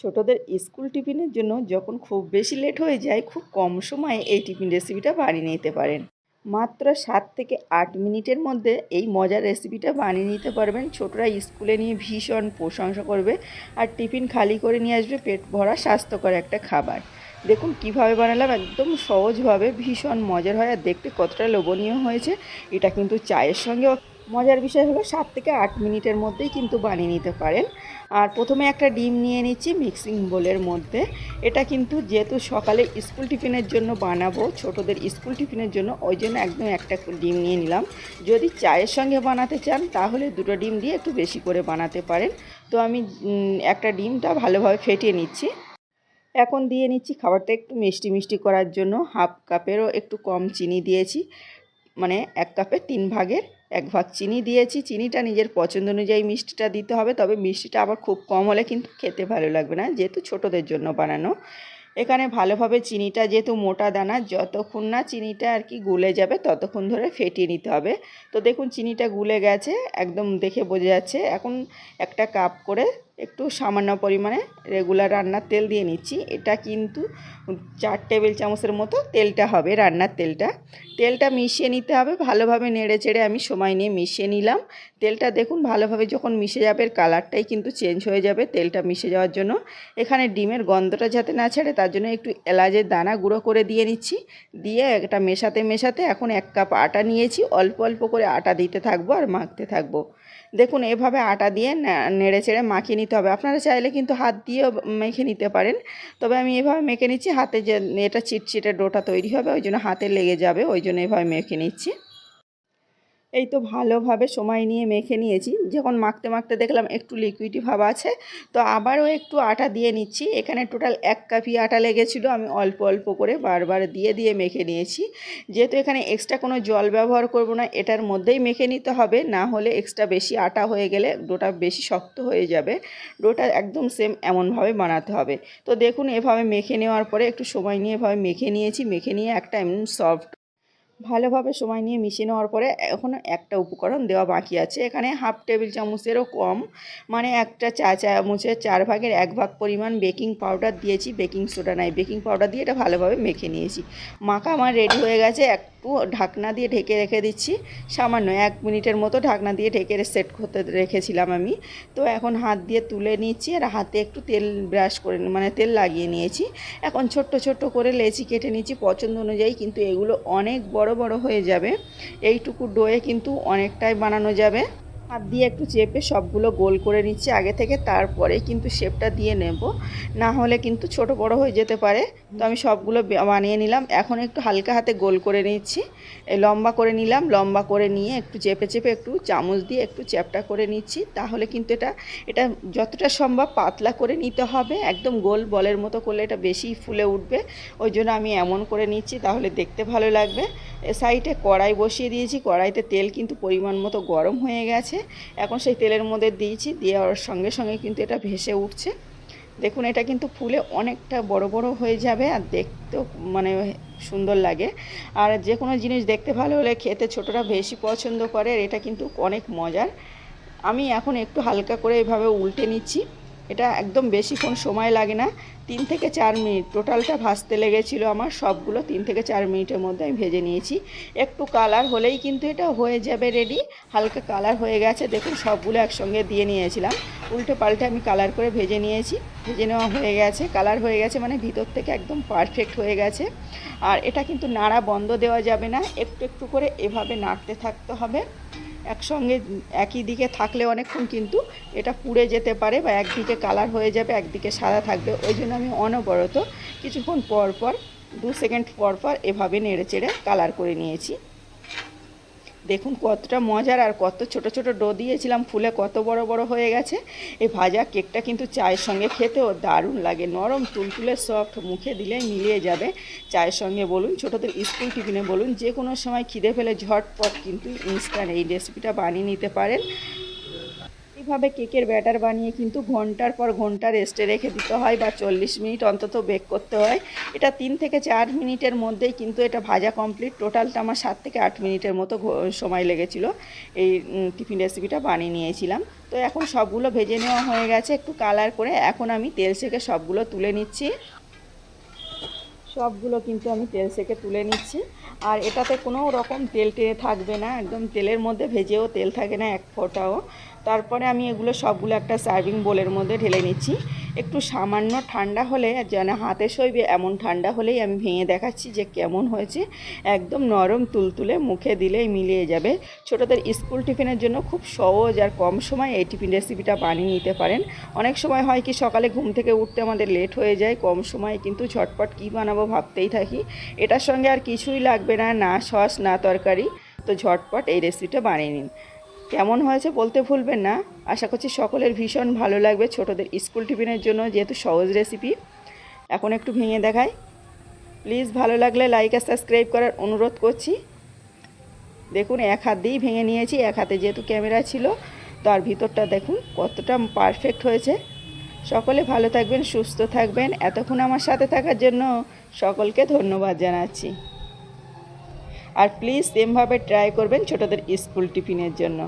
ছোটদের স্কুল টিফিনের জন্য যখন খুব বেশি লেট হয়ে যায়, খুব কম সময়ে এই টিফিন রেসিপিটা বানিয়ে নিতে পারেন। মাত্র সাত থেকে আট মিনিটের মধ্যে এই মজার রেসিপিটা বানিয়ে নিতে পারবেন। ছোটরা স্কুলে নিয়ে ভীষণ প্রশংসা করবে আর টিফিন খালি করে নিয়ে আসবে পেট ভরা স্বাস্থ্যকর একটা খাবার। দেখুন কীভাবে বানালাম, একদম সহজভাবে ভীষণ মজার হয় আর দেখতে কতটা লোভনীয় হয়েছে। এটা কিন্তু চায়ের সঙ্গেও মজার বিষয় হলো সাত থেকে আট মিনিটের মধ্যেই কিন্তু বানিয়ে নিতে পারেন। আর প্রথমে একটা ডিম নিয়ে নিচ্ছি মিক্সিং বোলের মধ্যে। এটা কিন্তু যেহেতু সকালে স্কুল টিফিনের জন্য বানাবো, ছোটদের স্কুল টিফিনের জন্য, ওই জন্য একদম একটা ডিম নিয়ে নিলাম। যদি চায়ের সঙ্গে বানাতে চান, তাহলে দুটো ডিম দিয়ে একটু বেশি করে বানাতে পারেন। তো আমি একটা ডিমটা ভালোভাবে ফেটিয়ে নিচ্ছি। এখন দিয়ে নিচ্ছি খাবারটা একটু মিষ্টি মিষ্টি করার জন্য। হাফ কাপেরও একটু কম চিনি দিয়েছি। মানে এক কাপে তিন ভাগের এক ভাগ চিনি দিয়েছি। চিনিটা নিজের পছন্দ অনুযায়ী মিষ্টিটা দিতে হবে। তবে মিষ্টিটা আবার খুব কম হলে কিন্তু খেতে ভালো লাগবে না, যেহেতু ছোটদের জন্য বানানো। এখানে ভালোভাবে চিনিটা যেহেতু মোটা দানা, যতক্ষণ না চিনিটা আর কি গুলে যাবে ততক্ষণ ধরে ফেটিয়ে নিতে হবে। তো দেখুন, চিনিটা গুলে গেছে, একদম দেখে বোঝা যাচ্ছে। এখন একটা কাপ করে একটু সামান্য পরিমাণে রেগুলার রান্নার তেল দিয়ে নিচ্ছি। এটা কিন্তু চার টেবিল চামচের মতো তেলটা হবে রান্নার তেলটা। তেলটা মিশিয়ে নিতে হবে, ভালোভাবে নেড়ে চেড়ে আমি সময় নিয়ে মিশিয়ে নিলাম। তেলটা দেখুন ভালোভাবে যখন মিশে যাবে কালারটাই কিন্তু চেঞ্জ হয়ে যাবে তেলটা মিশে যাওয়ার জন্য। এখানে ডিমের গন্ধটা যাতে না ছাড়ে, তার জন্য একটু এলাচের দানা গুঁড়ো করে দিয়ে নিচ্ছি। দিয়ে একটা মেশাতে মেশাতে এখন এক কাপ আটা নিয়েছি। অল্প অল্প করে আটা দিতে থাকব আর মাখতে থাকব। দেখুন, এভাবে আটা দিয়ে নেড়ে চেড়ে মাখিয়ে নিতে হবে। আপনারা চাইলে কিন্তু হাত দিয়েও মেখে নিতে পারেন। তবে আমি এভাবে মেখে নিচ্ছি, হাতে যে, এটা চিটচিটে ডোটা তৈরি হবে, ওই জন্য হাতে লেগে যাবে, ওই জন্য এভাবে মেখে নিচ্ছি। এই তো ভালোভাবে সময় নিয়ে মেখে নিয়েছি। যখন মাখতে মাখতে দেখলাম একটু লিকুইডি ভাব আছে, তো আবারও একটু আটা দিয়ে নিচ্ছি। এখানে টোটাল এক কাপি আটা লেগেছিলো, আমি অল্প অল্প করে বারবার দিয়ে দিয়ে মেখে নিয়েছি। যেহেতু এখানে এক্সট্রা কোনো জল ব্যবহার করব না, এটার মধ্যেই মেখে নিতে হবে। না হলে এক্সট্রা বেশি আটা হয়ে গেলে ডোটা বেশি শক্ত হয়ে যাবে। ডোটা একদম সেম এমনভাবে বানাতে হবে। তো দেখুন, এভাবে মেখে নেওয়ার পরে একটু সময় নিয়ে এভাবে মেখে নিয়েছি। মেখে নিয়ে একটা এমন সফট ভালোভাবে সময় নিয়ে মিশিয়ে নেওয়ার পরে এখনও একটা উপকরণ দেওয়া বাকি আছে। এখানে হাফ টেবিল চামচেরও কম। মানে একটা চা, চামচের চার ভাগের এক ভাগ পরিমাণ বেকিং পাউডার দিয়েছি, বেকিং সোডা নাই। বেকিং পাউডার দিয়ে এটা ভালোভাবে মেখে নিয়েছি। মাখা আমার রেডি হয়ে গেছে। একটু ঢাকনা দিয়ে ঢেকে রেখে দিচ্ছি। সামান্য এক মিনিটের মতো ঢাকনা দিয়ে ঢেকে সেট করতে রেখেছিলাম আমি। তো এখন হাত দিয়ে তুলে নিচ্ছি আর হাতে একটু তেল ব্রাশ করে মানে তেল লাগিয়ে নিয়েছি। এখন ছোট্ট ছোট্ট করে লেচি কেটে নিচ্ছি পছন্দ অনুযায়ী, কিন্তু এগুলো অনেক বড় বড় বড় হয়ে যাবে। এইটুকু ডোয়ে কিন্তু অনেকটাই বানানো যাবে। হাত দিয়ে একটু চেপে সবগুলো গোল করে নিচ্ছি আগে থেকে, তারপরে কিন্তু শেপটা দিয়ে নেব। না হলে কিন্তু ছোট বড় হয়ে যেতে পারে। তো আমি সবগুলো বানিয়ে নিলাম। এখন একটু হালকা হাতে গোল করে নিচ্ছি। লম্বা করে নিলাম। লম্বা করে নিয়ে একটু চেপে চেপে একটু চামচ দিয়ে একটু চ্যাপটা করে নিচ্ছি। তাহলে কিন্তু এটা এটা যতটা সম্ভব পাতলা করে নিতে হবে। একদম গোল বলের মতো করলে এটা বেশি ফুলে উঠবে। ওই জন্য আমি এমন করে নিচ্ছি, তাহলে দেখতে ভালো লাগবে। সাইডে কড়াই বসিয়ে দিয়েছি। কড়াইতে তেল কিন্তু পরিমাণ মতো গরম হয়ে গেছে। এখন সেই তেলের মধ্যে দিয়েছি। দেওয়ার সঙ্গে সঙ্গে কিন্তু এটা ভেসে উঠছে। দেখুন, এটা কিন্তু ফুলে অনেকটা বড় বড় হয়ে যাবে আর দেখতেও মানে সুন্দর লাগে। আর যে কোনো জিনিস দেখতে ভালো হলে খেতে ছোটরা বেশি পছন্দ করে আর এটা কিন্তু অনেক মজার। আমি এখন একটু হালকা করে এভাবে উল্টে নিচ্ছি। এটা একদম বেশিক্ষণ সময় লাগে না। তিন থেকে চার মিনিট, টোটালটা ভাজতে লেগেছিলো আমার সবগুলো তিন থেকে চার মিনিটের মধ্যে আমি ভেজে নিয়েছি। একটু কালার হলেই কিন্তু এটা হয়ে যাবে রেডি হালকা কালার হয়ে গেছে, দেখুন সবগুলো একসঙ্গে দিয়ে নিয়েছিলাম। উল্টে পাল্টে আমি কালার করে ভেজে নিয়েছি। ভেজে নেওয়া হয়ে গেছে, কালার হয়ে গেছে মানে ভিতর থেকে একদম পারফেক্ট হয়ে গেছে। আর এটা কিন্তু নাড়া বন্ধ দেওয়া যাবে না, একটু একটু করে এভাবে নাড়তে থাকতে হবে। একসঙ্গে একই দিকে থাকলে অনেকক্ষণ কিন্তু এটা পুড়ে যেতে পারে বা একদিকে কালার হয়ে যাবে, একদিকে সাদা থাকবে। ওই জন্য আমি অনবরত কিছুক্ষণ পর পর, দু সেকেন্ড পর পর এভাবে নেড়ে চেড়ে কালার করে নিয়েছি। দেখুন কতটা মজার আর কত ছোট ছোট ডো দিয়েছিলাম, ফুলে কত বড় বড় হয়ে গেছে। এই ভাজা কেকটা কিন্তু চায়ের সঙ্গে খেতেও দারুণ লাগে। নরম তুলতুলে সফট মুখে দিলে মিলিয়ে যাবে। চায়ের সঙ্গে বলুন, ছোটদের স্কুল টিফিনে বলুন যে কোনো সময় খিদে ফেলে ঝটপট কিন্তু ইনস্ট্যান্ট এই রেসিপিটা বানিয়ে নিতে পারেন। এইভাবে কেকের ব্যাটার বানিয়ে কিন্তু ঘণ্টার পর ঘণ্টা রেস্টে রেখে দিতে হয় বা চল্লিশ মিনিট অন্তত বেক করতে হয়। এটা তিন থেকে চার মিনিটের মধ্যেই কিন্তু এটা ভাজা কমপ্লিট টোটালটা আমার সাত থেকে আট মিনিটের মতো সময় লেগেছিল এই টিফিন রেসিপিটা বানিয়ে নিয়েছিলাম। তো এখন সবগুলো ভেজে নেওয়া হয়ে গেছে। একটু কালার করে এখন আমি তেল থেকে সবগুলো তুলে নিচ্ছি। সবগুলো কিন্তু আমি তেল থেকে তুলে নিচ্ছি। আর এটাতে কোনো রকম তেল টেনে থাকবে না, একদম তেলের মধ্যে ভেজেও তেল থাকে না, এক ফোঁটাও। তারপরে আমি এগুলো সবগুলো একটা সার্ভিং বোলের মধ্যে ঢেলে নিচ্ছি। একটু সামান্য ঠান্ডা হলে যেন হাতে সইবে, এমন ঠান্ডা হলেই আমি ভেঙে দেখাচ্ছি যে কেমন হয়েছে। একদম নরম তুলতুলে মুখে দিলেই মিলিয়ে যাবে। ছোটদের স্কুল টিফিনের জন্য খুব সহজ আর কম সময় এই টিফিন রেসিপিটা বানিয়ে নিতে পারেন। অনেক সময় হয় কি, সকালে ঘুম থেকে উঠতে আমাদের লেট হয়ে যায়, কম সময়ে কিন্তু ঝটপট কী বানাবো ভাবতেই থাকি। এটার সঙ্গে আর কিছুই লাগবে না না সস, না তরকারি। তো ঝটপট এই রেসিপিটা বানিয়ে নিন। কেমন হয়েছে বলতে ভুলবেন না। আশা করছি সকলের ভীষণ ভালো লাগবে ছোটদের স্কুল টিফিনের জন্য, যেহেতু সহজ রেসিপি এখন একটু ভেঙে দেখাই। প্লিজ ভালো লাগলে লাইক আর সাবস্ক্রাইব করার অনুরোধ করছি। দেখুন, এক হাত দিয়েই ভেঙে নিয়েছি। এক হাতে যেহেতু ক্যামেরা ছিল, তার ভিতরটা দেখুন কতটা পারফেক্ট হয়েছে। সকলে ভালো থাকবেন, সুস্থ থাকবেন। এতক্ষণ আমার সাথে থাকার জন্য সকলকে ধন্যবাদ জানাচ্ছি। আর প্লিজ সেমভাবে ট্রাই করবেন ছোটোদের স্কুল টিফিনের জন্য।